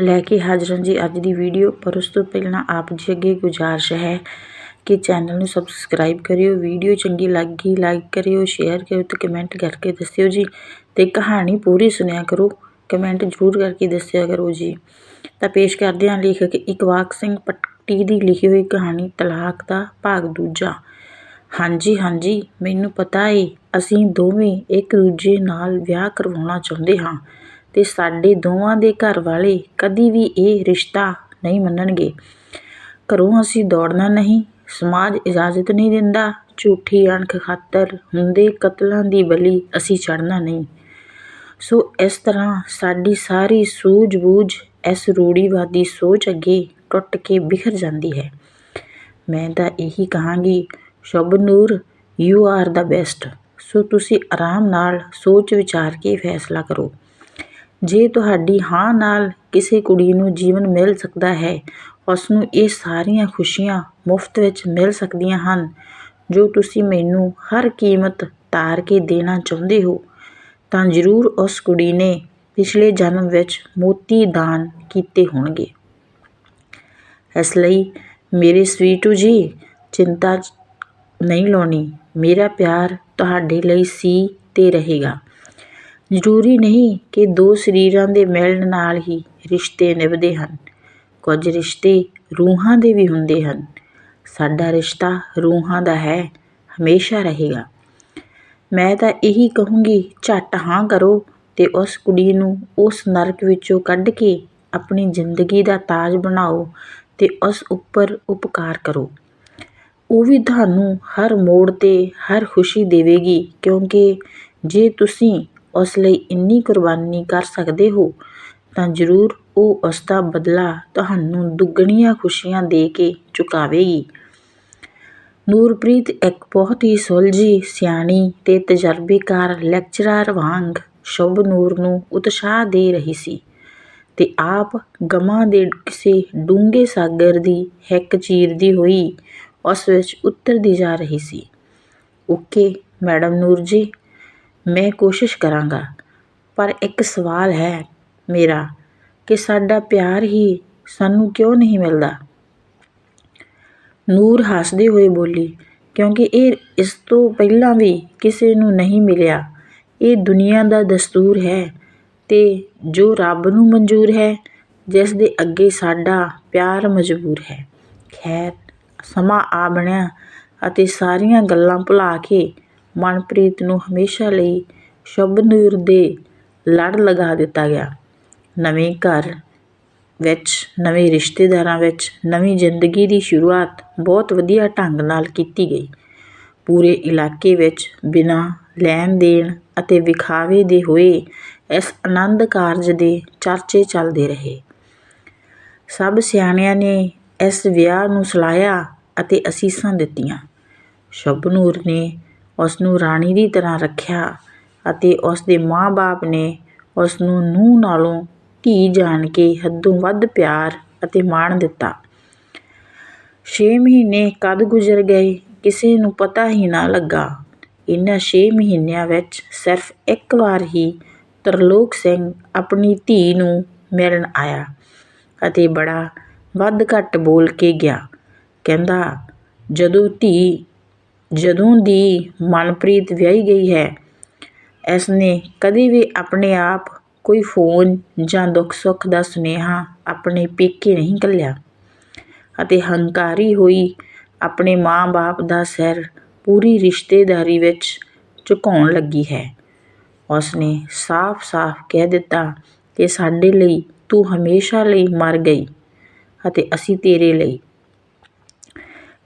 ਲੈ ਕੇ ਹਾਜ਼ਰ ਹਾਂ ਜੀ ਅੱਜ ਦੀ ਵੀਡੀਓ। ਪਰ ਉਸ ਤੋਂ ਪਹਿਲਾਂ ਆਪ ਜੀ ਅੱਗੇ ਗੁਜ਼ਾਰਿਸ਼ ਹੈ ਕਿ ਚੈਨਲ ਨੂੰ ਸਬਸਕ੍ਰਾਈਬ ਕਰਿਓ, ਵੀਡੀਓ ਚੰਗੀ ਲੱਗੀ ਲਾਈਕ ਕਰਿਓ, ਸ਼ੇਅਰ ਕਰਿਓ ਤੇ ਕਮੈਂਟ ਕਰਕੇ ਦੱਸਿਓ ਜੀ ਤੇ ਕਹਾਣੀ ਪੂਰੀ ਸੁਣਿਆ ਕਰੋ। ਕਮੈਂਟ ਜ਼ਰੂਰ ਕਰਕੇ ਦੱਸਿਆ ਕਰੋ ਜੀ। ਤਾਂ ਪੇਸ਼ ਕਰਦੇ ਹਾਂ ਲੇਖਕ ਇਕਬਾਲ ਸਿੰਘ ਪੱਟੀ ਦੀ ਲਿਖੀ ਹੋਈ ਕਹਾਣੀ ਤਲਾਕ ਦਾ ਭਾਗ ਦੂਜਾ। ਹਾਂਜੀ ਹਾਂਜੀ, ਮੈਨੂੰ ਪਤਾ ਏ, ਅਸੀਂ ਦੋਵੇਂ ਇੱਕ ਦੂਜੇ ਨਾਲ ਵਿਆਹ ਕਰਵਾਉਣਾ ਚਾਹੁੰਦੇ ਹਾਂ। ਤੇ ਸਾਡੇ ਦੋਵਾਂ ਦੇ ਘਰ ਵਾਲੇ ਕਦੀ ਵੀ ਇਹ ਰਿਸ਼ਤਾ ਨਹੀਂ ਮੰਨਣਗੇ। ਘਰੋਂ ਅਸੀਂ ਦੌੜਨਾ ਨਹੀਂ, ਸਮਾਜ ਇਜਾਜ਼ਤ ਨਹੀਂ ਦਿੰਦਾ, ਝੂਠੀ ਅਣਖ ਖਾਤਰ ਹੁੰਦੇ ਕਤਲਾਂ ਦੀ ਬਲੀ ਅਸੀਂ ਚੜ੍ਹਨਾ ਨਹੀਂ। ਸੋ ਇਸ ਤਰ੍ਹਾਂ ਸਾਡੀ ਸਾਰੀ ਸੂਝ-ਬੂਝ ਇਸ ਰੂੜੀਵਾਦੀ ਸੋਚ ਅੱਗੇ ਟੁੱਟ ਕੇ ਬਿਖਰ ਜਾਂਦੀ ਹੈ। ਮੈਂ ਤਾਂ ਇਹੀ ਕਹਾਂਗੀ, Shabnoor, you are the best. So ਤੁਸੀਂ ਆਰਾਮ ਨਾਲ ਸੋਚ ਵਿਚਾਰ ਕੇ ਫੈਸਲਾ ਕਰੋ। ਜੇ ਤੁਹਾਡੀ ਹਾਂ ਨਾਲ ਕਿਸੇ ਕੁੜੀ ਨੂੰ ਜੀਵਨ ਮਿਲ ਸਕਦਾ ਹੈ, ਉਸ ਨੂੰ ਇਹ ਸਾਰੀਆਂ ਖੁਸ਼ੀਆਂ ਮੁਫਤ ਵਿੱਚ ਮਿਲ ਸਕਦੀਆਂ ਹਨ। ਜੋ ਤੁਸੀਂ ਮੈਨੂੰ ਹਰ ਕੀਮਤ ਤਾਰ ਕੇ ਦੇਣਾ ਚਾਹੁੰਦੇ ਹੋ, ਤਾਂ ਜ਼ਰੂਰ ਉਸ ਕੁੜੀ ਨੇ ਪਿਛਲੇ ਜਨਮ ਵਿੱਚ ਮੋਤੀ ਦਾਨ ਕੀਤੇ ਹੋਣਗੇ। ਇਸ ਲਈ ਮੇਰੇ ਸਵੀਟੂ ਜੀ, ਚਿੰਤਾ ਨਹੀਂ ਲਾਉਣੀ। ਮੇਰਾ ਪਿਆਰ ਤੁਹਾਡੇ ਲਈ ਸੀ ਅਤੇ ਰਹੇਗਾ। ਜ਼ਰੂਰੀ ਨਹੀਂ ਕਿ ਦੋ ਸਰੀਰਾਂ ਦੇ ਮਿਲਣ ਨਾਲ ਹੀ ਰਿਸ਼ਤੇ ਨਿਭਦੇ ਹਨ। ਕੁਝ ਰਿਸ਼ਤੇ ਰੂਹਾਂ ਦੇ ਵੀ ਹੁੰਦੇ ਹਨ। ਸਾਡਾ ਰਿਸ਼ਤਾ ਰੂਹਾਂ ਦਾ ਹੈ, ਹਮੇਸ਼ਾ ਰਹੇਗਾ। ਮੈਂ ਤਾਂ ਇਹੀ ਕਹੂੰਗੀ, ਝੱਟ ਹਾਂ ਕਰੋ ਅਤੇ ਉਸ ਕੁੜੀ ਨੂੰ ਉਸ ਨਰਕ ਵਿੱਚੋਂ ਕੱਢ ਕੇ ਆਪਣੀ ਜ਼ਿੰਦਗੀ ਦਾ ਤਾਜ ਬਣਾਓ ਅਤੇ ਉਸ ਉੱਪਰ ਉਪਕਾਰ ਕਰੋ। ਉਹ ਵੀ ਤੁਹਾਨੂੰ ਹਰ ਮੋੜ ਤੇ ਹਰ ਖੁਸ਼ੀ ਦੇਵੇਗੀ ਕਿਉਂਕਿ ਜੇ ਤੁਸੀਂ ਉਸ ਲਈ ਇੰਨੀ ਕੁਰਬਾਨੀ ਕਰ ਸਕਦੇ ਹੋ, ਤਾਂ ਜ਼ਰੂਰ ਉਹ ਉਸ ਦਾ ਬਦਲਾ ਤੁਹਾਨੂੰ ਦੁੱਗਣੀਆਂ ਖੁਸ਼ੀਆਂ ਦੇ ਕੇ ਚੁਕਾਵੇਗੀ। ਨੂਰਪ੍ਰੀਤ ਇੱਕ ਬਹੁਤ ਹੀ ਸੁਲਝੀ, ਸਿਆਣੀ ਤੇ ਤਜਰਬੇਕਾਰ ਲੈਕਚਰਾਰ ਵਾਂਗ ਸ਼ੁਭ ਨੂਰ ਨੂੰ ਉਤਸ਼ਾਹ ਦੇ ਰਹੀ ਸੀ ਤੇ ਆਪ ਗਮਾਂ ਦੇ ਕਿਸੇ ਡੂੰਘੇ ਸਾਗਰ ਦੀ ਹਿੱਕ ਚੀਰਦੀ ਹੋਈ ਉਸ ਵਿੱਚ ਉਤਰਦੀ ਜਾ ਰਹੀ ਸੀ। ਓਕੇ ਮੈਡਮ ਨੂਰ ਜੀ ਮੈਂ ਕੋਸ਼ਿਸ਼ ਕਰਾਂਗਾ। ਪਰ ਇੱਕ ਸਵਾਲ ਹੈ ਮੇਰਾ ਕਿ ਸਾਡਾ ਪਿਆਰ ਹੀ ਸਾਨੂੰ ਕਿਉਂ ਨਹੀਂ ਮਿਲਦਾ? ਨੂਰ ਹੱਸਦੇ ਹੋਏ ਬੋਲੀ, ਕਿਉਂਕਿ ਇਹ ਇਸ ਤੋਂ ਪਹਿਲਾਂ ਵੀ ਕਿਸੇ ਨੂੰ ਨਹੀਂ ਮਿਲਿਆ। ਇਹ ਦੁਨੀਆ ਦਾ ਦਸਤੂਰ ਹੈ ਤੇ ਜੋ ਰੱਬ ਨੂੰ ਮਨਜ਼ੂਰ ਹੈ, ਜਿਸ ਦੇ ਅੱਗੇ ਸਾਡਾ ਪਿਆਰ ਮਜਬੂਰ ਹੈ। ਖੈਰ, ਸਮਾਂ ਆ ਬਣਿਆ ਅਤੇ ਸਾਰੀਆਂ ਗੱਲਾਂ ਭੁਲਾ ਕੇ ਮਨਪ੍ਰੀਤ ਨੂੰ ਹਮੇਸ਼ਾ ਲਈ ਸ਼ੁਭਨੂਰ ਦੇ ਲੜ ਲਗਾ ਦਿੱਤਾ ਗਿਆ। ਨਵੇਂ ਘਰ ਵਿੱਚ, ਨਵੇਂ ਰਿਸ਼ਤੇਦਾਰਾਂ ਵਿੱਚ ਨਵੀਂ ਜ਼ਿੰਦਗੀ ਦੀ ਸ਼ੁਰੂਆਤ ਬਹੁਤ ਵਧੀਆ ਢੰਗ ਨਾਲ ਕੀਤੀ ਗਈ। ਪੂਰੇ ਇਲਾਕੇ ਵਿੱਚ ਬਿਨਾਂ ਲੈਣ ਦੇਣ ਅਤੇ ਵਿਖਾਵੇ ਦੇ ਹੋਏ ਇਸ ਆਨੰਦ ਕਾਰਜ ਦੇ ਚਰਚੇ ਚੱਲਦੇ ਰਹੇ। ਸਭ ਸਿਆਣਿਆਂ ਨੇ ਇਸ ਵਿਆਹ ਨੂੰ ਸਲਾਹਿਆ ਅਤੇ ਅਸੀਸਾਂ ਦਿੱਤੀਆਂ। ਸ਼ਬਨੂਰ ਨੇ ਉਸ ਨੂੰ ਰਾਣੀ ਦੀ ਤਰ੍ਹਾਂ ਰੱਖਿਆ ਅਤੇ ਉਸ ਦੇ ਮਾਂ-ਬਾਪ ਨੇ ਉਸ ਨੂੰ ਨੂੰਹ ਨਾਲੋਂ ਧੀ ਜਾਣ ਕੇ ਹੱਦੋਂ ਵੱਧ ਪਿਆਰ ਅਤੇ ਮਾਣ ਦਿੱਤਾ। ਛੇ ਮਹੀਨੇ ਕਦ ਗੁਜ਼ਰ ਗਏ ਕਿਸੇ ਨੂੰ ਪਤਾ ਹੀ ਨਾ ਲੱਗਾ। ਇਨ੍ਹਾਂ ਛੇ ਮਹੀਨਿਆਂ ਵਿੱਚ ਸਿਰਫ ਇੱਕ ਵਾਰ ਹੀ ਤਰਲੋਕ ਸਿੰਘ ਆਪਣੀ ਧੀ ਨੂੰ ਮਿਲਣ ਆਇਆ ਅਤੇ ਬੜਾ ਵੱਧ ਘੱਟ ਬੋਲ ਕੇ ਗਿਆ। ਕਹਿੰਦਾ, ਜਦੋਂ ਧੀ ਜਦੋਂ ਦੀ ਮਨਪ੍ਰੀਤ ਵਿਆਹੀ ਗਈ ਹੈ ਇਸ ਨੇ ਕਦੇ ਵੀ ਆਪਣੇ ਆਪ ਕੋਈ ਫੋਨ ਜਾਂ ਦੁੱਖ ਸੁੱਖ ਦਾ ਸੁਨੇਹਾ ਆਪਣੇ ਪੇਕੇ ਨਹੀਂ ਘੱਲਿਆ ਅਤੇ ਹੰਕਾਰੀ ਹੋਈ ਆਪਣੇ ਮਾਂ-ਬਾਪ ਦਾ ਸਿਰ ਪੂਰੀ ਰਿਸ਼ਤੇਦਾਰੀ ਵਿੱਚ ਝੁਕਾਉਣ ਲੱਗੀ ਹੈ। ਉਸ ਨੇ ਸਾਫ਼-ਸਾਫ਼ ਕਹਿ ਦਿੱਤਾ ਕਿ ਸਾਡੇ ਲਈ ਤੂੰ ਹਮੇਸ਼ਾ ਲਈ ਮਰ ਗਈ ਅਤੇ ਅਸੀਂ ਤੇਰੇ ਲਈ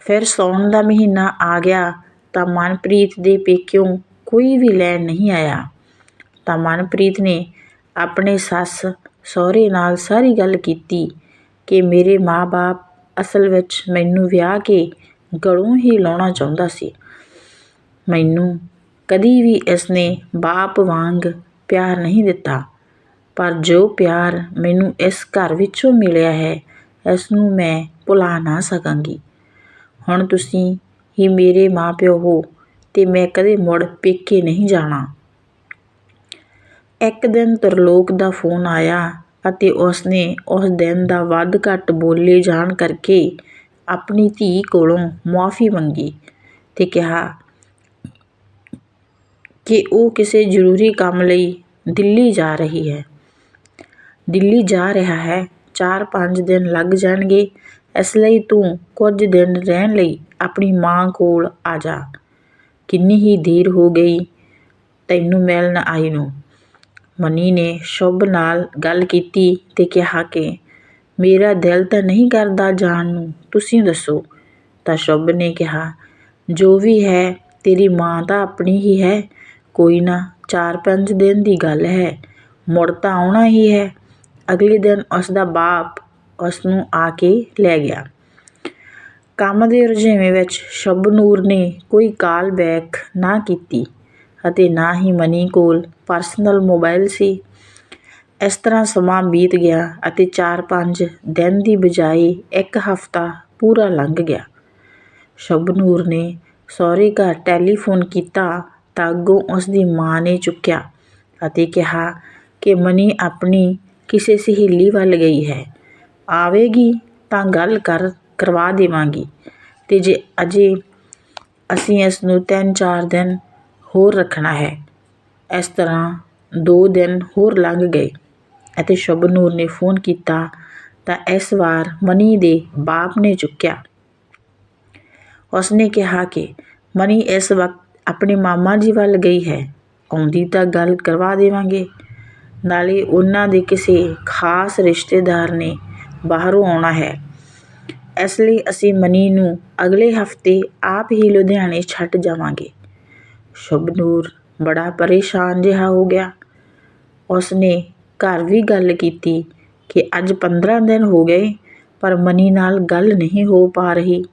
ਫਿਰ ਸਾਉਣ ਦਾ ਮਹੀਨਾ ਆ ਗਿਆ ਤਾਂ ਮਨਪ੍ਰੀਤ ਦੇ ਪੇਕਿਓਂ ਕੋਈ ਵੀ ਲੈਣ ਨਹੀਂ ਆਇਆ। ਤਾਂ ਮਨਪ੍ਰੀਤ ਨੇ ਆਪਣੇ ਸੱਸ ਸਹੁਰੇ ਨਾਲ ਸਾਰੀ ਗੱਲ ਕੀਤੀ ਕਿ ਮੇਰੇ ਮਾਂ-ਬਾਪ ਅਸਲ ਵਿੱਚ ਮੈਨੂੰ ਵਿਆਹ ਕੇ ਗਲੋਂ ਹੀ ਲਾਉਣਾ ਚਾਹੁੰਦਾ ਸੀ। ਮੈਨੂੰ ਕਦੀ ਵੀ ਇਸਨੇ ਬਾਪ ਵਾਂਗ ਪਿਆਰ ਨਹੀਂ ਦਿੱਤਾ, ਪਰ ਜੋ ਪਿਆਰ ਮੈਨੂੰ ਇਸ ਘਰ ਵਿੱਚੋਂ ਮਿਲਿਆ ਹੈ ਇਸ ਨੂੰ ਮੈਂ ਭੁਲਾ ਨਾ ਸਕਾਂਗੀ। ਹੁਣ ਤੁਸੀਂ ਹੀ ਮੇਰੇ ਮਾਂ ਪਿਓ ਹੋ ਤੇ ਮੈਂ ਕਦੇ ਮੁੜ ਪੇਕੇ ਨਹੀਂ ਜਾਣਾ। ਇੱਕ ਦਿਨ ਤਰਲੋਕ ਦਾ ਫੋਨ ਆਇਆ ਅਤੇ ਉਸਨੇ ਉਸ ਦਿਨ ਦਾ ਵੱਧ ਘੱਟ ਬੋਲੇ ਜਾਣ ਕਰਕੇ ਆਪਣੀ ਧੀ ਕੋਲੋਂ ਮੁਆਫ਼ੀ ਮੰਗੀ ਤੇ ਕਿਹਾ ਕਿ ਉਹ ਕਿਸੇ ਜ਼ਰੂਰੀ ਕੰਮ ਲਈ ਦਿੱਲੀ ਜਾ ਰਹੀ ਹੈ। ਦਿੱਲੀ ਜਾ ਰਿਹਾ ਹੈ ਚਾਰ ਪੰਜ ਦਿਨ ਲੱਗ ਜਾਣਗੇ ਇਸ ਲਈ ਤੂੰ ਕੁਝ ਦਿਨ ਰਹਿਣ ਲਈ ਆਪਣੀ ਮਾਂ ਕੋਲ ਆ ਜਾ। ਕਿੰਨੀ ਹੀ ਦੇਰ ਹੋ ਗਈ ਤੈਨੂੰ ਮਿਲਣ ਆਈ ਨੂੰ। ਮਨੀ ਨੇ ਸ਼ੁਭ ਨਾਲ ਗੱਲ ਕੀਤੀ ਤੇ ਕਿਹਾ ਕਿ ਮੇਰਾ ਦਿਲ ਤਾਂ ਨਹੀਂ ਕਰਦਾ ਜਾਣ ਨੂੰ, ਤੁਸੀਂ ਦੱਸੋ। ਤਾਂ ਸ਼ੁਭ ਨੇ ਕਿਹਾ, ਜੋ ਵੀ ਹੈ ਤੇਰੀ ਮਾਂ ਤਾਂ ਆਪਣੀ ਹੀ ਹੈ, ਕੋਈ ਨਾ ਚਾਰ ਪੰਜ ਦਿਨ ਦੀ ਗੱਲ ਹੈ, ਮੁੜ ਤਾਂ ਆਉਣਾ ਹੀ ਹੈ। ਅਗਲੇ ਦਿਨ ਉਸ ਦਾ ਬਾਪ ਉਸ ਨੂੰ ਆ ਕੇ ਲੈ ਗਿਆ। ਕੰਮ ਦੇ ਰੁਝੇਵੇਂ ਵਿੱਚ ਸ਼ਬਨੂਰ ਨੇ ਕੋਈ ਕਾਲ ਬੈਕ ਨਾ ਕੀਤੀ ਅਤੇ ਨਾ ਹੀ ਮਨੀ ਕੋਲ ਪਰਸਨਲ ਮੋਬਾਈਲ ਸੀ। ਇਸ ਤਰ੍ਹਾਂ ਸਮਾਂ ਬੀਤ ਗਿਆ ਅਤੇ 4-5 ਦਿਨ ਦੀ ਬਜਾਏ ਇੱਕ ਹਫ਼ਤਾ ਪੂਰਾ ਲੰਘ ਗਿਆ। ਸ਼ਬਨੂਰ ਨੇ ਸਹੁਰੇ ਘਰ ਟੈਲੀਫੋਨ ਕੀਤਾ ਤਾਂ ਅੱਗੋਂ ਉਸ ਦੀ ਮਾਂ ਨੇ ਚੁੱਕਿਆ ਅਤੇ ਕਿਹਾ ਕਿ ਮਨੀ ਆਪਣੀ ਕਿਸੇ ਸਹੇਲੀ ਵੱਲ ਗਈ ਹੈ। ਆਵੇਗੀ ਤਾਂ ਗੱਲ ਕਰ, ਕਰਵਾ ਦੇਵਾਂਗੀ। ਅਤੇ ਜੇ ਅਜੇ ਅਸੀਂ ਇਸ ਨੂੰ ਤਿੰਨ ਚਾਰ ਦਿਨ ਹੋਰ ਰੱਖਣਾ ਹੈ, ਇਸ ਤਰ੍ਹਾਂ ਦੋ ਦਿਨ ਹੋਰ ਲੰਘ ਗਏ। ਅਤੇ ਸ਼ਬਨੂਰ ਨੇ ਫੋਨ ਕੀਤਾ ਤਾਂ ਇਸ ਵਾਰ ਮਨੀ ਦੇ ਬਾਪ ਨੇ ਚੁੱਕਿਆ। ਉਸਨੇ ਕਿਹਾ ਕਿ ਮਨੀ ਇਸ ਵਕਤ ਆਪਣੇ ਮਾਮਾ ਜੀ ਵੱਲ ਗਈ ਹੈ। ਆਉਂਦੀ ਤਾਂ ਗੱਲ ਕਰਵਾ ਦੇਵਾਂਗੇ। ਨਾਲੇ ਉਹਨਾਂ ਦੇ ਕਿਸੇ ਖਾਸ ਰਿਸ਼ਤੇਦਾਰ ਨੇ ਬਾਹਰੋਂ ਆਉਣਾ ਹੈ। ਇਸ ਲਈ ਅਸੀਂ ਮਨੀ ਨੂੰ ਅਗਲੇ ਹਫ਼ਤੇ ਆਪ ਹੀ ਲੁਧਿਆਣੇ ਛੱਡ ਜਾਵਾਂਗੇ। ਸ਼ੁਭਨੂਰ ਬੜਾ ਪਰੇਸ਼ਾਨ ਜਿਹਾ ਹੋ ਗਿਆ। ਉਸਨੇ ਘਰ ਵੀ ਗੱਲ ਕੀਤੀ ਕਿ ਅੱਜ 15 ਦਿਨ ਹੋ ਗਏ, ਪਰ ਮਨੀ ਨਾਲ ਗੱਲ ਨਹੀਂ ਹੋ ਪਾ ਰਹੀ।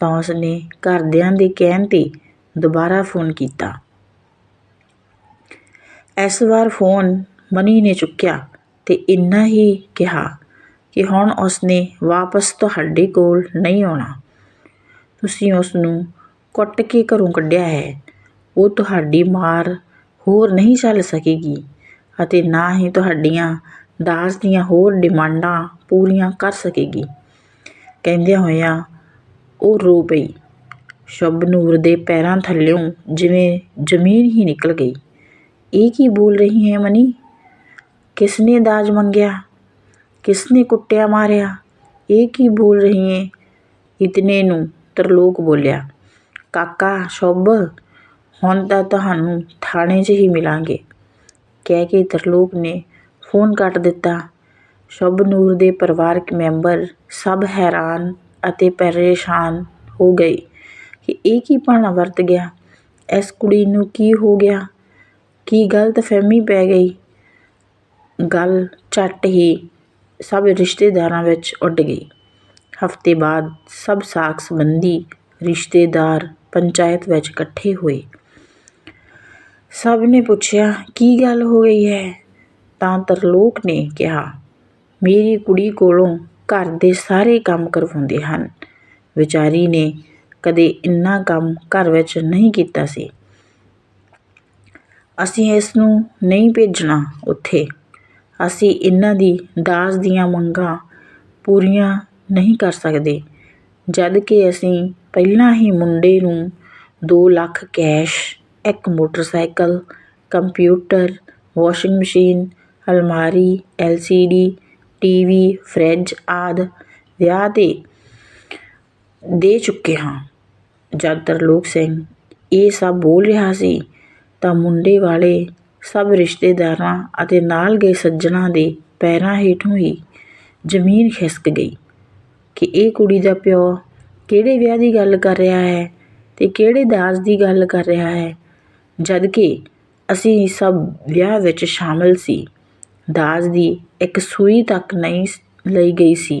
ਤਾਂ ਉਸਨੇ ਘਰਦਿਆਂ ਦੇ ਕਹਿਣ ਤੇ ਦੁਬਾਰਾ ਫੋਨ ਕੀਤਾ। ਇਸ ਵਾਰ ਫੋਨ ਮਨੀ ਨੇ ਚੁੱਕਿਆ ਤੇ ਇੰਨਾ ਹੀ ਕਿਹਾ। ਕਿ ਹੁਣ ਉਸਨੇ ਵਾਪਸ ਤੁਹਾਡੇ ਕੋਲ ਨਹੀਂ ਆਉਣਾ। ਤੁਸੀਂ ਉਸ ਨੂੰ ਕੁੱਟ ਕੇ ਘਰੋਂ ਕੱਢਿਆ ਹੈ। ਉਹ ਤੁਹਾਡੀ ਮਾਰ ਹੋਰ ਨਹੀਂ ਝੱਲ ਸਕੇਗੀ ਅਤੇ ਨਾ ਹੀ ਤੁਹਾਡੀਆਂ ਦਾਜ ਦੀਆਂ ਹੋਰ ਡਿਮਾਂਡਾਂ ਪੂਰੀਆਂ ਕਰ ਸਕੇਗੀ। ਕਹਿੰਦਿਆਂ ਹੋਇਆਂ ਉਹ ਰੋ ਪਈ। ਸ਼ਬਨੂਰ ਦੇ ਪੈਰਾਂ ਥੱਲਿਓਂ ਜਿਵੇਂ ਜ਼ਮੀਨ ਹੀ ਨਿਕਲ ਗਈ। ਇਹ ਕੀ ਬੋਲ ਰਹੀ ਹੈ ਮਨੀ? ਕਿਸ ਨੇ ਦਾਜ ਮੰਗਿਆ? ਕਿਸ ਨੇ ਕੁੱਟਿਆ ਮਾਰਿਆ? ਇਹ ਕੀ ਬੋਲ ਰਹੀ ਹੈ ਇਤਨੇ ਨੂੰ ਤਰਲੋਕ ਬੋਲਿਆ, ਕਾਕਾ, ਸ਼ੁਭ, ਹੁਣ ਤਾਂ ਤੁਹਾਨੂੰ ਥਾਣੇ 'ਚ ਹੀ ਮਿਲਾਂਗੇ। ਕਹਿ ਕੇ ਤਰਲੋਕ ਨੇ ਫੋਨ ਕੱਟ ਦਿੱਤਾ। ਸ਼ੁਭ ਨੂਰ ਦੇ ਪਰਿਵਾਰਕ ਮੈਂਬਰ ਸਭ ਹੈਰਾਨ ਅਤੇ ਪਰੇਸ਼ਾਨ ਹੋ ਗਏ ਕਿ ਇਹ ਕੀ ਭਾਣਾ ਵਰਤ ਗਿਆ? ਇਸ ਕੁੜੀ ਨੂੰ ਕੀ ਹੋ ਗਿਆ? ਕੀ ਗਲਤ ਫਹਿਮੀ ਪੈ ਗਈ? ਗੱਲ ਝੱਟ ਹੀ ਸਭ ਰਿਸ਼ਤੇਦਾਰਾਂ ਵਿੱਚ ਉੱਡ ਗਈ। ਹਫ਼ਤੇ ਬਾਅਦ ਸਭ ਸਾਕ ਸੰਬੰਧੀ ਰਿਸ਼ਤੇਦਾਰ ਪੰਚਾਇਤ ਵਿੱਚ ਇਕੱਠੇ ਹੋਏ। ਸਭ ਨੇ ਪੁੱਛਿਆ, ਕੀ ਗੱਲ ਹੋ ਗਈ ਹੈ? ਤਾਂ ਤਰਲੋਕ ਨੇ ਕਿਹਾ, ਮੇਰੀ ਕੁੜੀ ਕੋਲੋਂ ਘਰ ਦੇ ਸਾਰੇ ਕੰਮ ਕਰਵਾਉਂਦੇ ਹਨ। ਵਿਚਾਰੀ ਨੇ ਕਦੇ ਇੰਨਾ ਕੰਮ ਘਰ ਵਿੱਚ ਨਹੀਂ ਕੀਤਾ ਸੀ। ਅਸੀਂ ਇਸ ਨੂੰ ਨਹੀਂ ਭੇਜਣਾ ਉੱਥੇ। ਅਸੀਂ ਇਹਨਾਂ ਦੀ ਦਾਜ ਦੀਆਂ ਮੰਗਾਂ ਪੂਰੀਆਂ ਨਹੀਂ ਕਰ ਸਕਦੇ। ਜਦ ਕਿ ਅਸੀਂ ਪਹਿਲਾਂ ਹੀ ਮੁੰਡੇ ਨੂੰ ਦੋ ਲੱਖ ਕੈਸ਼, ਇੱਕ ਮੋਟਰਸਾਈਕਲ, ਕੰਪਿਊਟਰ, ਵਾਸ਼ਿੰਗ ਮਸ਼ੀਨ, ਅਲਮਾਰੀ L C D T V fridge ਆਦਿ ਵਿਆਹ 'ਤੇ ਦੇ ਚੁੱਕੇ ਹਾਂ। ਜਦ ਤਰਲੋਕ ਸਿੰਘ ਇਹ ਸਭ ਬੋਲ ਰਿਹਾ ਸੀ ਤਾਂ ਮੁੰਡੇ ਵਾਲੇ ਸਭ ਰਿਸ਼ਤੇਦਾਰਾਂ ਅਤੇ ਨਾਲ ਗਏ ਸੱਜਣਾਂ ਦੇ ਪੈਰਾਂ ਹੇਠੋਂ ਹੀ ਜ਼ਮੀਨ ਖਿਸਕ ਗਈ ਕਿ ਇਹ ਕੁੜੀ ਦਾ ਪਿਓ ਕਿਹੜੇ ਵਿਆਹ ਦੀ ਗੱਲ ਕਰ ਰਿਹਾ ਹੈ ਅਤੇ ਕਿਹੜੇ ਦਾਜ ਦੀ ਗੱਲ ਕਰ ਰਿਹਾ ਹੈ, ਜਦ ਕਿ ਅਸੀਂ ਸਭ ਵਿਆਹ ਵਿੱਚ ਸ਼ਾਮਿਲ ਸੀ। ਦਾਜ ਦੀ ਇੱਕ ਸੂਈ ਤੱਕ ਨਹੀਂ ਲਈ ਗਈ ਸੀ।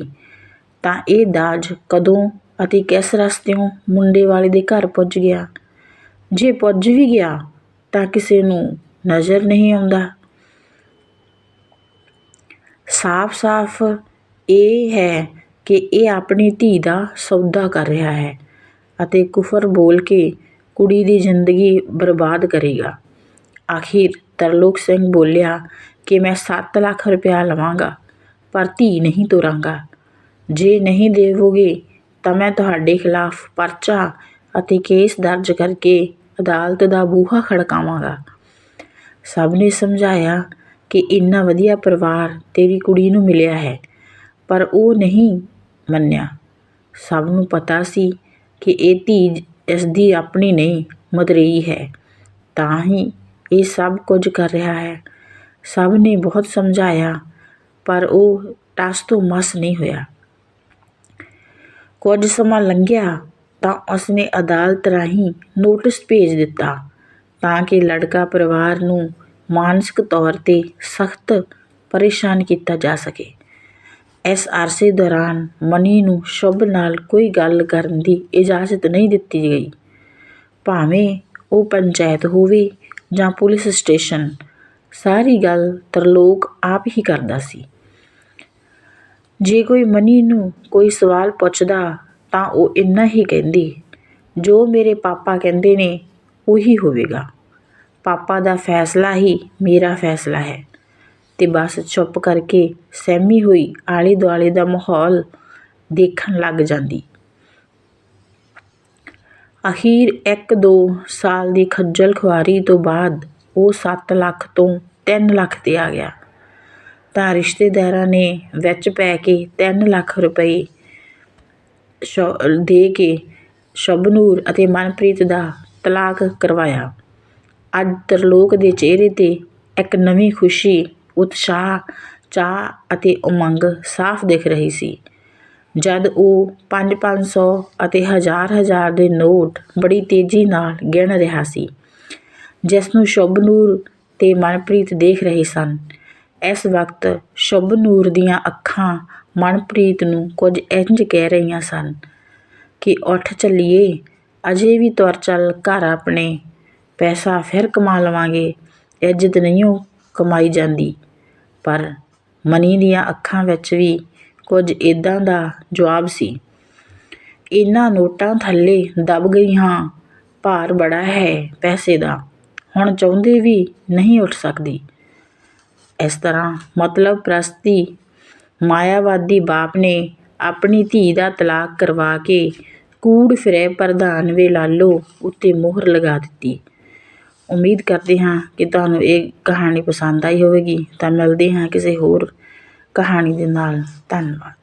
ਤਾਂ ਇਹ ਦਾਜ ਕਦੋਂ ਅਤੇ ਕਿਸ ਰਸਤਿਓਂ ਮੁੰਡੇ ਵਾਲੇ ਦੇ ਘਰ ਪੁੱਜ ਗਿਆ? ਜੇ ਪੁੱਜ ਵੀ ਗਿਆ ਤਾਂ ਕਿਸੇ ਨੂੰ ਨਜ਼ਰ ਨਹੀਂ ਆਉਂਦਾ। ਸਾਫ਼-ਸਾਫ਼ ਇਹ ਹੈ ਕਿ ਇਹ ਆਪਣੀ ਧੀ ਦਾ ਸੌਦਾ ਕਰ ਰਿਹਾ ਹੈ ਅਤੇ ਕੁਫਰ ਬੋਲ ਕੇ ਕੁੜੀ ਦੀ ਜ਼ਿੰਦਗੀ ਬਰਬਾਦ ਕਰੇਗਾ। ਆਖਿਰ ਤਰਲੋਕ ਸਿੰਘ ਬੋਲਿਆ ਕਿ ਮੈਂ 7 ਲੱਖ ਰੁਪਇਆ ਲਵਾਂਗਾ, ਪਰ ਧੀ ਨਹੀਂ ਤੋਰਾਂਗਾ। ਜੇ ਨਹੀਂ ਦੇਵੋਗੇ ਤਾਂ ਮੈਂ ਤੁਹਾਡੇ ਖਿਲਾਫ ਪਰਚਾ ਅਤੇ ਕੇਸ ਦਰਜ ਕਰਕੇ ਅਦਾਲਤ ਦਾ ਬੂਹਾ ਖੜਕਾਵਾਂਗਾ। ਸਭ ਨੇ ਸਮਝਾਇਆ ਕਿ ਇੰਨਾ ਵਧੀਆ ਪਰਿਵਾਰ ਤੇਰੀ ਕੁੜੀ ਨੂੰ ਮਿਲਿਆ ਹੈ, ਪਰ ਉਹ ਨਹੀਂ ਮੰਨਿਆ। ਸਭ ਨੂੰ ਪਤਾ ਸੀ ਕਿ ਇਹ ਧੀ ਇਸ ਦੀ ਆਪਣੀ ਨਹੀਂ ਮਤਰੇਈ ਹੈ। ਤਾਂ ਹੀ ਇਹ ਸਭ ਕੁਝ ਕਰ ਰਿਹਾ ਹੈ। ਸਭ ਨੇ ਬਹੁਤ ਸਮਝਾਇਆ, ਪਰ ਉਹ ਟਸ ਤੋਂ ਮਸ ਨਹੀਂ ਹੋਇਆ। ਕੁਝ ਸਮਾਂ ਲੰਘਿਆ ਤਾਂ ਉਸਨੇ ਅਦਾਲਤ ਰਾਹੀਂ ਨੋਟਿਸ ਭੇਜ ਦਿੱਤਾ। ਤਾਂ ਕਿ ਲੜਕਾ ਪਰਿਵਾਰ ਨੂੰ ਮਾਨਸਿਕ ਤੌਰ ਤੇ ਸਖਤ ਪਰੇਸ਼ਾਨ ਕੀਤਾ ਜਾ ਸਕੇ। ਇਸ ਅਰਸੇ ਦੌਰਾਨ ਮਨੀ ਨੂੰ ਸ਼ੁਭ ਨਾਲ ਕੋਈ ਗੱਲ ਕਰਨ ਦੀ ਇਜਾਜ਼ਤ ਨਹੀਂ ਦਿੱਤੀ ਗਈ। ਭਾਵੇਂ ਉਹ ਪੰਚਾਇਤ ਹੋਵੇ ਜਾਂ ਪੁਲਿਸ ਸਟੇਸ਼ਨ, ਸਾਰੀ ਗੱਲ ਤਰਲੋਕ ਆਪ ਹੀ ਕਰਦਾ ਸੀ। ਜੇ ਕੋਈ ਮਨੀ ਨੂੰ ਕੋਈ ਸਵਾਲ ਪੁੱਛਦਾ ਤਾਂ ਉਹ ਇੰਨਾ ਹੀ ਕਹਿੰਦੀ, ਜੋ ਮੇਰੇ ਪਾਪਾ ਕਹਿੰਦੇ ਨੇ ਉਹੀ ਹੋਵੇਗਾ। ਪਾਪਾ ਦਾ ਫੈਸਲਾ ਹੀ ਮੇਰਾ ਫੈਸਲਾ ਹੈ। ਅਤੇ ਬਸ ਚੁੱਪ ਕਰਕੇ ਸਹਿਮੀ ਹੋਈ ਆਲੇ ਦੁਆਲੇ ਦਾ ਮਾਹੌਲ ਦੇਖਣ ਲੱਗ ਜਾਂਦੀ। ਅਖੀਰ 1-2 ਸਾਲ ਦੀ ਖੱਜਲ ਖੁਆਰੀ ਤੋਂ ਬਾਅਦ ਉਹ 7 ਲੱਖ ਤੋਂ 3 ਲੱਖ ਤੇ ਆ ਗਿਆ। ਤਾਂ ਰਿਸ਼ਤੇਦਾਰਾਂ ਨੇ ਵਿੱਚ ਪੈ ਕੇ 3 ਲੱਖ ਰੁਪਏ ਦੇ ਕੇ ਸ਼ਬਨੂਰ ਅਤੇ ਮਨਪ੍ਰੀਤ ਦਾ ਤਲਾਕ ਕਰਵਾਇਆ। ਅੱਜ ਤਰਲੋਕ ਦੇ ਚਿਹਰੇ ਤੇ ਇੱਕ ਨਵੀਂ ਖੁਸ਼ੀ, ਉਤਸ਼ਾਹ ਚਾਹ ਅਤੇ ਉਮੰਗ ਸਾਫ਼ ਦਿਖ ਰਹੀ ਸੀ। ਜਦ ਉਹ 5-500 ਅਤੇ ਹਜ਼ਾਰ-ਹਜ਼ਾਰ ਦੇ ਨੋਟ ਬੜੀ ਤੇਜ਼ੀ ਨਾਲ ਗਿਣ ਰਿਹਾ ਸੀ ਜਿਸ ਨੂੰ ਸ਼ੁਭਨੂਰ ਤੇ ਮਨਪ੍ਰੀਤ ਦੇਖ ਰਹੇ ਸਨ, ਇਸ ਵਕਤ ਸ਼ੁਭਨੂਰ ਦੀਆਂ ਅੱਖਾਂ ਮਨਪ੍ਰੀਤ ਨੂੰ ਕੁਝ ਇੰਜ ਕਹਿ ਰਹੀਆਂ ਸਨ ਕਿ, ਉੱਠ ਚੱਲੀਏ ਅਜੇ ਵੀ ਤੁਰ ਚੱਲ ਘਰ ਆਪਣੇ। ਪੈਸਾ ਫਿਰ ਕਮਾ ਲਵਾਂਗੇ, ਇੱਜ਼ਤ ਨਹੀਂ ਉਹ ਕਮਾਈ ਜਾਂਦੀ। ਪਰ ਮਨੀ ਦੀਆਂ ਅੱਖਾਂ ਵਿੱਚ ਵੀ ਕੁਝ ਇੱਦਾਂ ਦਾ ਜਵਾਬ ਸੀ। ਇਹਨਾਂ ਨੋਟਾਂ ਥੱਲੇ ਦਬ ਗਈ ਹਾਂ, ਭਾਰ ਬੜਾ ਹੈ ਪੈਸੇ ਦਾ। ਹੁਣ ਚਾਹੁੰਦੇ ਵੀ ਨਹੀਂ ਉੱਠ ਸਕਦੀ। ਇਸ ਤਰ੍ਹਾਂ ਮਤਲਬ ਪ੍ਰਸਤੀ, ਮਾਇਆਵਾਦੀ ਬਾਪ ਨੇ ਆਪਣੀ ਧੀ ਦਾ ਤਲਾਕ ਕਰਵਾ ਕੇ ਕੂੜ ਫਿਰੇ ਪ੍ਰਧਾਨ ਵੇ ਲਾਲੋ, ਉੱਤੇ ਮੋਹਰ ਲਗਾ ਦਿੱਤੀ। ਉਮੀਦ ਕਰਦੇ ਹਾਂ ਕਿ ਤੁਹਾਨੂੰ ਇਹ ਕਹਾਣੀ ਪਸੰਦ ਆਈ ਹੋਵੇਗੀ। ਤਾਂ ਮਿਲਦੇ ਹਾਂ ਕਿਸੇ ਹੋਰ ਕਹਾਣੀ ਦੇ ਨਾਲ। ਧੰਨਵਾਦ।